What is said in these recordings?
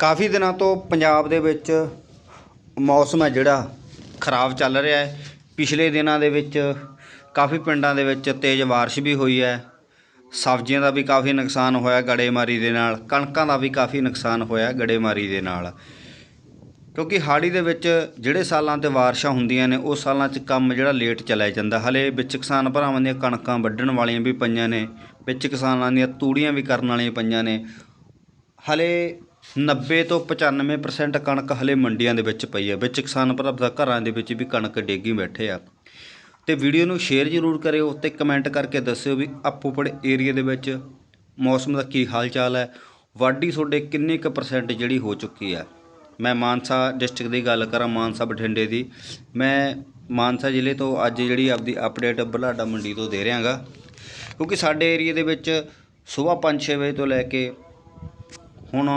ਕਾਫੀ ਦਿਨਾਂ ਤੋਂ ਪੰਜਾਬ ਦੇ ਵਿੱਚ ਮੌਸਮ ਹੈ ਜਿਹੜਾ ਖਰਾਬ ਚੱਲ ਰਿਹਾ ਹੈ। ਪਿਛਲੇ ਦਿਨਾਂ ਦੇ ਵਿੱਚ ਕਾਫੀ ਪਿੰਡਾਂ ਦੇ ਵਿੱਚ ਤੇਜ਼ ਬਾਰਿਸ਼ ਵੀ ਹੋਈ ਹੈ। ਸਬਜ਼ੀਆਂ ਦਾ ਵੀ ਕਾਫੀ ਨੁਕਸਾਨ ਹੋਇਆ ਗੜੇਮਾਰੀ ਦੇ ਨਾਲ, ਕਣਕਾਂ ਦਾ ਵੀ ਕਾਫੀ ਨੁਕਸਾਨ ਹੋਇਆ ਗੜੇਮਾਰੀ ਦੇ ਨਾਲ। ਕਿਉਂਕਿ ਹਾੜੀ ਦੇ ਵਿੱਚ ਜਿਹੜੇ ਸਾਲਾਂ ਤੇ ਬਾਰਿਸ਼ਾਂ ਹੁੰਦੀਆਂ ਨੇ ਉਹ ਸਾਲਾਂ 'ਚ ਕੰਮ ਜਿਹੜਾ ਲੇਟ ਚਲਾਇਆ ਜਾਂਦਾ। ਹਲੇ ਵਿੱਚ ਕਿਸਾਨ ਭਰਾਵਾਂ ਦੀਆਂ ਕਣਕਾਂ ਵੱਢਣ ਵਾਲੀਆਂ ਵੀ ਪਈਆਂ ਨੇ, ਵਿੱਚ ਕਿਸਾਨਾਂ ਦੀਆਂ ਤੂੜੀਆਂ ਵੀ ਕਰਨ ਵਾਲੀਆਂ ਪਈਆਂ ਨੇ। ਹਲੇ 90 ਤੋਂ 95% ਕਣਕ ਹਲੇ ਮੰਡੀਆਂ ਦੇ ਵਿੱਚ ਪਈ ਹੈ। ਵਿੱਚ ਕਿਸਾਨ ਭਰਾ ਦਾ ਘਰਾਂ ਦੇ ਵਿੱਚ ਵੀ ਕਣਕ ਡੇਗੀ ਬੈਠੇ ਆ। ਤੇ ਵੀਡੀਓ ਨੂੰ ਸ਼ੇਅਰ ਜ਼ਰੂਰ ਕਰਿਓ ਤੇ ਕਮੈਂਟ ਕਰਕੇ ਦੱਸਿਓ ਵੀ ਆਪੋਪੜ ਏਰੀਆ ਦੇ ਵਿੱਚ ਮੌਸਮ ਦਾ ਕੀ ਹਾਲ ਚਾਲ ਹੈ। ਵਾਢੀ ਤੁਹਾਡੇ ਕਿੰਨੇ ਕੁ ਪਰਸੈਂਟ ਜਿਹੜੀ ਹੋ ਚੁੱਕੀ ਹੈ? ਮੈਂ ਮਾਨਸਾ ਡਿਸਟ੍ਰਿਕਟ ਦੀ ਗੱਲ ਕਰਾਂ, ਮਾਨਸਾ ਬਠਿੰਡੇ ਦੀ। ਮੈਂ ਮਾਨਸਾ ਜ਼ਿਲ੍ਹੇ ਤੋਂ ਅੱਜ ਜਿਹੜੀ ਆਪਦੀ ਅਪਡੇਟ ਬੁਢਲਾਡਾ ਮੰਡੀ ਤੋਂ ਦੇ ਰਿਹਾਗਾ। ਕਿਉਂਕਿ ਸਾਡੇ ਏਰੀਆ ਦੇ ਵਿੱਚ ਸਵੇਰ 5-6 ਵਜੇ ਤੋਂ ਲੈ ਕੇ ਹੁਣ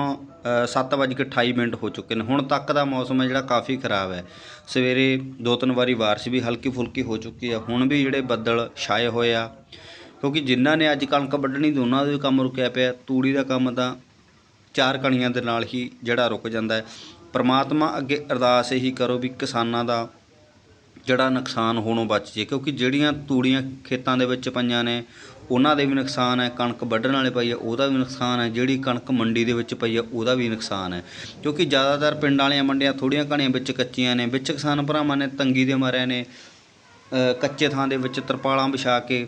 7:28 ਮਿੰਟ ਹੋ ਚੁੱਕੇ ਨੇ। ਹੁਣ ਤੱਕ ਦਾ ਮੌਸਮ ਹੈ ਜਿਹੜਾ ਕਾਫੀ ਖਰਾਬ ਹੈ। ਸਵੇਰੇ ਦੋ ਤਿੰਨ ਵਾਰੀ ਬਾਰਿਸ਼ ਵੀ ਹਲਕੀ ਫੁਲਕੀ ਹੋ ਚੁੱਕੀ ਹੈ। ਹੁਣ ਵੀ ਜਿਹੜੇ ਬੱਦਲ ਛਾਏ ਹੋਏ ਆ, ਕਿਉਂਕਿ ਜਿਨ੍ਹਾਂ ਨੇ ਅੱਜ ਕਣਕ ਵੱਢਣੀ ਤੇ ਉਹਨਾਂ ਦਾ ਵੀ ਕੰਮ ਰੁਕਿਆ ਪਿਆ। ਤੂੜੀ ਦਾ ਕੰਮ ਤਾਂ ਚਾਰ ਕਣੀਆਂ ਦੇ ਨਾਲ ਹੀ ਜਿਹੜਾ ਰੁਕ ਜਾਂਦਾ ਹੈ। ਪ੍ਰਮਾਤਮਾ ਅੱਗੇ ਅਰਦਾਸ ਇਹੀ ਕਰੋ ਵੀ ਕਿਸਾਨਾਂ ਦਾ ਜਿਹੜਾ ਨੁਕਸਾਨ ਹੋਣੋਂ ਬਚ ਜੇ ਕਿਉਂਕਿ ਜਿਹੜੀਆਂ ਤੂੜੀਆਂ ਖੇਤਾਂ ਦੇ ਵਿੱਚ ਪਈਆਂ ਨੇ ਉਹਨਾਂ ਦੇ ਵੀ ਨੁਕਸਾਨ ਹੈ, ਕਣਕ ਵੱਢਣ ਵਾਲੇ ਪਈ ਹੈ, ਉਹਦਾ ਵੀ ਨੁਕਸਾਨ ਹੈ, ਜਿਹੜੀ ਕਣਕ ਮੰਡੀ ਦੇ ਵਿੱਚ ਪਈ ਹੈ, ਉਹਦਾ ਵੀ ਨੁਕਸਾਨ ਹੈ ਕਿਉਂਕਿ ਜ਼ਿਆਦਾਤਰ ਪਿੰਡਾਂ ਵਾਲੀਆਂ ਮੰਡੀਆਂ ਥੋੜੀਆਂ ਘਣੀਆਂ ਵਿੱਚ ਕੱਚੀਆਂ ਨੇ, ਵਿੱਚ ਕਿਸਾਨ ਭਰਾਵਾਂ ਨੇ ਤੰਗੀ ਦੇ ਮਾਰਿਆਂ ਨੇ ਕੱਚੇ ਥਾਂ ਦੇ ਵਿੱਚ ਤਰਪਾਲਾਂ ਵਿਛਾ ਕੇ,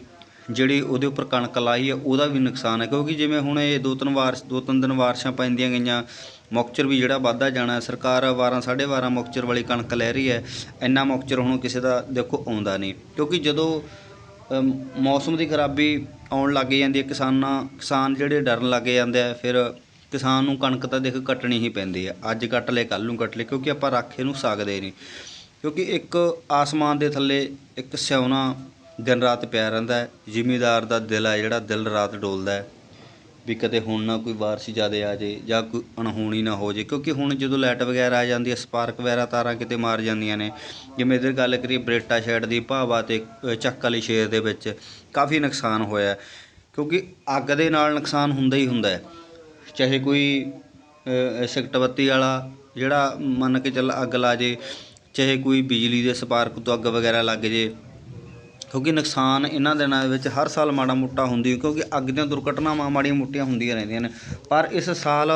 ਜਿਹੜੀ ਉਹਦੇ ਉੱਪਰ ਕਣਕ ਲਾਈ ਹੈ, ਉਹਦਾ ਵੀ ਨੁਕਸਾਨ ਹੈ ਕਿਉਂਕਿ ਜਿਵੇਂ ਹੁਣ ਇਹ ਦੋ ਤਿੰਨ ਵਾਰ, ਦੋ ਤਿੰਨ ਦਿਨ ਵਾਰਸ਼ਾਂ ਪੈਂਦੀਆਂ ਗਈਆਂ, ਮੌਕਚਰ ਵੀ ਜਿਹੜਾ ਵੱਧਦਾ ਜਾਣਾ ਹੈ। ਸਰਕਾਰ 12 12.5 ਮੌਕਚਰ ਵਾਲੀ ਕਣਕ ਲੈ ਰਹੀ ਹੈ, ਇੰਨਾ ਮੌਕਚਰ ਹੁਣ ਕਿਸੇ ਦਾ ਦੇਖੋ ਆਉਂਦਾ ਨਹੀਂ ਕਿਉਂਕਿ ਜਦੋਂ ਮੌਸਮ ਦੀ ਖਰਾਬੀ ਆਉਣ ਲੱਗ ਜਾਂਦੀ ਹੈ, ਕਿਸਾਨਾਂ, ਕਿਸਾਨ ਜਿਹੜੇ ਡਰਨ ਲੱਗ ਜਾਂਦੇ ਆ, ਫਿਰ ਕਿਸਾਨ ਨੂੰ ਕਣਕ ਤਾਂ ਦੇਖ ਕੱਟਣੀ ਹੀ ਪੈਂਦੀ ਹੈ ਅੱਜ ਕੱਟ ਲੈ ਕੱਲ ਨੂੰ ਕੱਟ ਲੈ ਕਿਉਂਕਿ ਆਪਾਂ ਰੱਖ ਇਹਨੂੰ ਸਕਦੇ ਨਹੀਂ। ਕਿਉਂਕਿ ਇੱਕ ਆਸਮਾਨ ਦੇ ਥੱਲੇ ਇੱਕ ਸਿਉਣਾ ਦਿਨ ਰਾਤ ਪਿਆ ਰਹਿੰਦਾ ਹੈ, ਜ਼ਿਮੀਦਾਰ ਦਾ ਦਿਲ ਹੈ ਜਿਹੜਾ, ਦਿਲ ਰਾਤ ਡੋਲਦਾ ਹੈ। ਵੀ ਕਦੇ ਹੁਣ ਨਾ ਕੋਈ ਬਾਰਿਸ਼ ਜ਼ਿਆਦਾ ਆ ਜੇ ਜਾਂ ਕੋਈ ਅਣਹੋਣੀ ਨਾ ਹੋ ਜੇ ਕਿਉਂਕਿ ਹੁਣ ਜਦੋਂ ਲਾਈਟ ਵਗੈਰਾ ਆ ਜਾਂਦੀ ਹੈ ਸਪਾਰਕ ਵਗੈਰਾ ਤਾਰਾਂ ਕਿਤੇ ਮਾਰ ਜਾਂਦੀਆਂ ਨੇ। ਜਿਵੇਂ ਇਧਰ ਗੱਲ ਕਰੀਏ ਬਰੇਟਾ ਸ਼ੈਡ ਦੀ ਭਾਵਾ ਤੇ ਚੱਕ ਵਾਲੀ ਸ਼ੇਰ ਦੇ ਵਿੱਚ ਕਾਫੀ ਨੁਕਸਾਨ ਹੋਇਆ ਕਿਉਂਕਿ ਅੱਗ ਦੇ ਨਾਲ ਨੁਕਸਾਨ ਹੁੰਦਾ ਹੀ ਹੁੰਦਾ ਹੈ। ਚਾਹੇ ਕੋਈ ਅ, ਵਾਲਾ ਜਿਹੜਾ ਮੰਨ ਕੇ ਚੱਲ ਅੱਗ ਲਾ ਜੇ ਚਾਹੇ ਕੋਈ ਬਿਜਲੀ ਦੇ ਸਪਾਰਕ ਤੋਂ ਅੱਗ ਵਗੈਰਾ ਲੱਗ ਜੇ ਕਿਉਂਕਿ ਨੁਕਸਾਨ ਇਹਨਾਂ ਦਿਨਾਂ ਦੇ ਵਿੱਚ ਹਰ ਸਾਲ ਮਾੜਾ ਮੋਟਾ ਹੁੰਦੀ ਕਿਉਂਕਿ ਅੱਗ ਦੀਆਂ ਦੁਰਘਟਨਾਵਾਂ ਮਾੜੀਆਂ ਮੋਟੀਆਂ ਹੁੰਦੀਆਂ ਰਹਿੰਦੀਆਂ ਨੇ। ਪਰ ਇਸ ਸਾਲ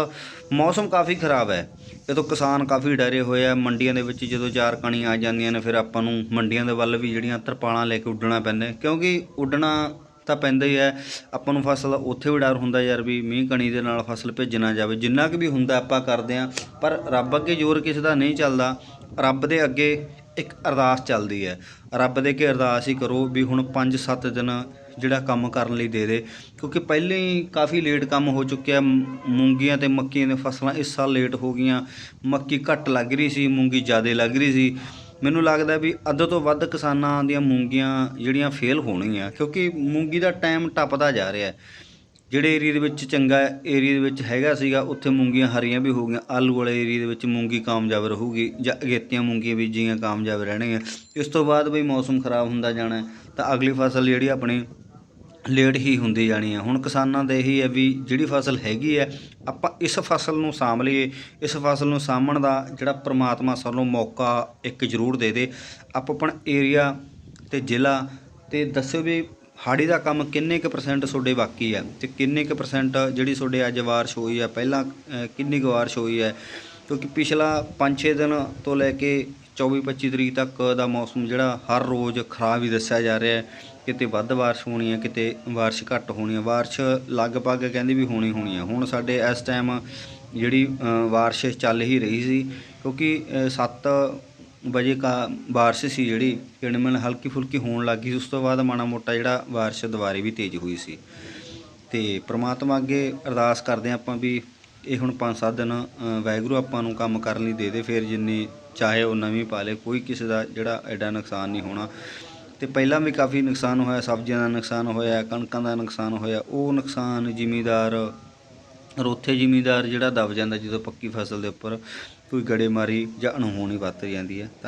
ਮੌਸਮ ਕਾਫੀ ਖਰਾਬ ਹੈ। ਇਹ ਕਿਸਾਨ ਕਾਫੀ ਡਰੇ ਹੋਏ ਆ, ਮੰਡੀਆਂ ਦੇ ਵਿੱਚ ਜਦੋਂ ਚਾਰ ਕਣੀ ਆ ਜਾਂਦੀਆਂ ਨੇ, ਫਿਰ ਆਪਾਂ ਨੂੰ ਮੰਡੀਆਂ ਦੇ ਵੱਲ ਵੀ ਜਿਹੜੀਆਂ ਤਰਪਾਲਾਂ ਲੈ ਕੇ ਉੱਡਣਾ ਪੈਂਦਾ ਕਿਉਂਕਿ ਉੱਡਣਾ ਤਾਂ ਪੈਂਦਾ ਹੀ ਹੈ। ਆਪਾਂ ਨੂੰ ਫਸਲ, ਉੱਥੇ ਵੀ ਡਰ ਹੁੰਦਾ ਯਾਰ ਵੀ ਮੀਂਹ ਕਣੀ ਦੇ ਨਾਲ ਫਸਲ ਭੇਜਣਾ ਜਾਵੇ। ਜਿੰਨਾ ਕੁ ਵੀ ਹੁੰਦਾ ਆਪਾਂ ਕਰਦੇ ਹਾਂ, ਪਰ ਰੱਬ ਅੱਗੇ ਜ਼ੋਰ ਕਿਸੇ ਦਾ ਨਹੀਂ ਚੱਲਦਾ। ਰੱਬ ਦੇ ਅੱਗੇ ਇੱਕ ਅਰਦਾਸ ਚੱਲਦੀ ਹੈ। ਰੱਬ ਦੇ ਕੇ ਅਰਦਾਸ ਹੀ ਕਰੋ ਵੀ ਹੁਣ 5-7 ਦਿਨ ਜਿਹੜਾ ਕੰਮ ਕਰਨ ਲਈ ਦੇ ਦੇ, ਕਿਉਂਕਿ ਪਹਿਲਾਂ ਹੀ ਕਾਫੀ ਲੇਟ ਕੰਮ ਹੋ ਚੁੱਕਿਆ। ਮੂੰਗੀਆਂ ਤੇ ਮੱਕੀਆਂ ਦੀਆਂ ਫਸਲਾਂ ਇਸ ਸਾਲ ਲੇਟ ਹੋ ਗਈਆਂ। ਮੱਕੀ ਘੱਟ ਲੱਗ ਰਹੀ ਸੀ, ਮੂੰਗੀ ਜ਼ਿਆਦਾ ਲੱਗ ਰਹੀ ਸੀ। ਮੈਨੂੰ ਲੱਗਦਾ ਵੀ ਅੱਧ ਤੋਂ ਵੱਧ ਕਿਸਾਨਾਂ ਦੀਆਂ ਮੂੰਗੀਆਂ ਜਿਹੜੀਆਂ ਫੇਲ ਹੋਣਗੀਆਂ ਕਿਉਂਕਿ ਮੂੰਗੀ ਦਾ ਟਾਈਮ ਟੱਪਦਾ ਜਾ ਰਿਹਾ। ਹੈ ਜਿਹੜੇ ਏਰੀਏ ਦੇ ਵਿੱਚ ਚੰਗਾ ਏਰੀਏ ਦੇ ਵਿੱਚ ਹੈਗਾ ਸੀਗਾ, ਉੱਥੇ ਮੂੰਗੀਆਂ ਹਰੀਆਂ ਵੀ ਹੋ ਗਈਆਂ। ਆਲੂ ਵਾਲੇ ਏਰੀਏ ਦੇ ਵਿੱਚ ਮੂੰਗੀ ਕਾਮਯਾਬ ਰਹੂਗੀ, ਜਾਂ ਅਗੇਤੀਆਂ ਮੂੰਗੀਆਂ ਬੀਜੀਆਂ ਕਾਮਯਾਬ ਰਹਿਣਗੀਆਂ। ਇਸ ਤੋਂ ਬਾਅਦ ਬਈ ਮੌਸਮ ਖਰਾਬ ਹੁੰਦਾ ਜਾਣਾ ਤਾਂ ਅਗਲੀ ਫਸਲ ਜਿਹੜੀ ਆਪਣੀ ਲੇਟ ਹੀ ਹੁੰਦੀ ਜਾਣੀ ਹੈ। ਹੁਣ ਕਿਸਾਨਾਂ ਦਾ ਇਹੀ ਹੈ ਵੀ ਜਿਹੜੀ ਫਸਲ ਹੈਗੀ ਹੈ, ਆਪਾਂ ਇਸ ਫਸਲ ਨੂੰ ਸਾਂਭ ਲਈਏ। ਇਸ ਫਸਲ ਨੂੰ ਸਾਂਭਣ ਦਾ ਜਿਹੜਾ ਪ੍ਰਮਾਤਮਾ ਸਾਨੂੰ ਮੌਕਾ ਇੱਕ ਜ਼ਰੂਰ ਦੇ ਦੇ। ਆਪਾਂ ਆਪਣਾ ਏਰੀਆ ਤੇ ਜ਼ਿਲ੍ਹਾ ਤੇ ਦੱਸਿਓ ਵੀ ਹਾੜੀ ਦਾ ਕੰਮ ਕਿੰਨੇ ਕੁ ਪਰਸੈਂਟ ਤੁਹਾਡੇ ਬਾਕੀ ਹੈ ਤੇ ਕਿੰਨੇ ਕੁ ਪਰਸੈਂਟ ਜਿਹੜੀ ਤੁਹਾਡੇ ਅੱਜ ਵਾਰਸ਼ ਹੋਈ ਹੈ ਪਹਿਲਾਂ ਕਿੰਨੀ ਕੁ ਵਾਰਸ਼ ਹੋਈ ਹੈ ਕਿਉਂਕਿ ਪਿਛਲਾ 5-6 ਦਿਨ ਤੋਂ ਲੈ ਕੇ 24-25 ਤਰੀਕ ਤੱਕ ਦਾ ਮੌਸਮ ਜਿਹੜਾ ਹਰ ਰੋਜ਼ ਖਰਾਬ ਹੀ ਦੱਸਿਆ ਜਾ ਰਿਹਾ ਹੈ। ਕਿਤੇ ਵੱਧ ਬਾਰਿਸ਼ ਹੋਣੀ ਹੈ ਕਿਤੇ ਬਾਰਿਸ਼ ਘੱਟ ਹੋਣੀ ਹੈ ਬਾਰਿਸ਼ ਲਗਭਗ ਕਹਿੰਦੇ ਵੀ ਹੋਣੀ ਹੋਣੀ ਹੈ ਹੁਣ ਸਾਡੇ ਇਸ ਟਾਈਮ ਜਿਹੜੀ ਬਾਰਿਸ਼ ਚੱਲ ਹੀ ਰਹੀ ਸੀ, ਕਿਉਂਕਿ 7 ਵਜੇ ਕਾ ਬਾਰਿਸ਼ ਸੀ ਜਿਹੜੀ ਕਿਣਮਣ ਹਲਕੀ ਫੁਲਕੀ ਹੋਣ ਲੱਗੀ ਉਸ ਤੋਂ ਬਾਅਦ ਮਾੜਾ ਮੋਟਾ ਜਿਹੜਾ ਬਾਰਿਸ਼ ਦੁਬਾਰੇ ਵੀ ਤੇਜ਼ ਹੋਈ ਸੀ। ਤੇ ਪ੍ਰਮਾਤਮਾ ਅੱਗੇ ਅਰਦਾਸ ਕਰਦੇ ਹਾਂ ਆਪਾਂ ਵੀ ਇਹ ਹੁਣ 5-7 ਦਿਨ ਵਾਹਿਗੁਰੂ ਆਪਾਂ ਨੂੰ ਕੰਮ ਕਰਨ ਲਈ ਦੇ ਦੇ, ਫਿਰ ਜਿੰਨੀ ਚਾਹੇ ਉਹ ਨਵੀਂ ਪਾ ਲੇ ਕੋਈ ਕਿਸੇ ਦਾ ਜਿਹੜਾ ਐਡਾ ਨੁਕਸਾਨ ਨਹੀਂ ਹੋਣਾ। ਤੇ ਪਹਿਲਾਂ ਵੀ ਕਾਫੀ ਨੁਕਸਾਨ ਹੋਇਆ, ਸਬਜ਼ੀਆਂ ਦਾ ਨੁਕਸਾਨ ਹੋਇਆ, ਕਣਕਾਂ ਦਾ ਨੁਕਸਾਨ ਹੋਇਆ। ਉਹ ਨੁਕਸਾਨ ਜ਼ਿਮੀਦਾਰ, ਰੋਥੇ ਜ਼ਿਮੀਦਾਰ ਜਿਹੜਾ ਦਬ ਜਾਂਦਾ ਜਦੋਂ ਪੱਕੀ ਫਸਲ ਦੇ ਉੱਪਰ ਕੋਈ ਗੜੇਮਾਰੀ ਜਾਂ ਅਣਹੋਣੀ ਵਰਤ ਜਾਂਦੀ ਹੈ ਤਾਂ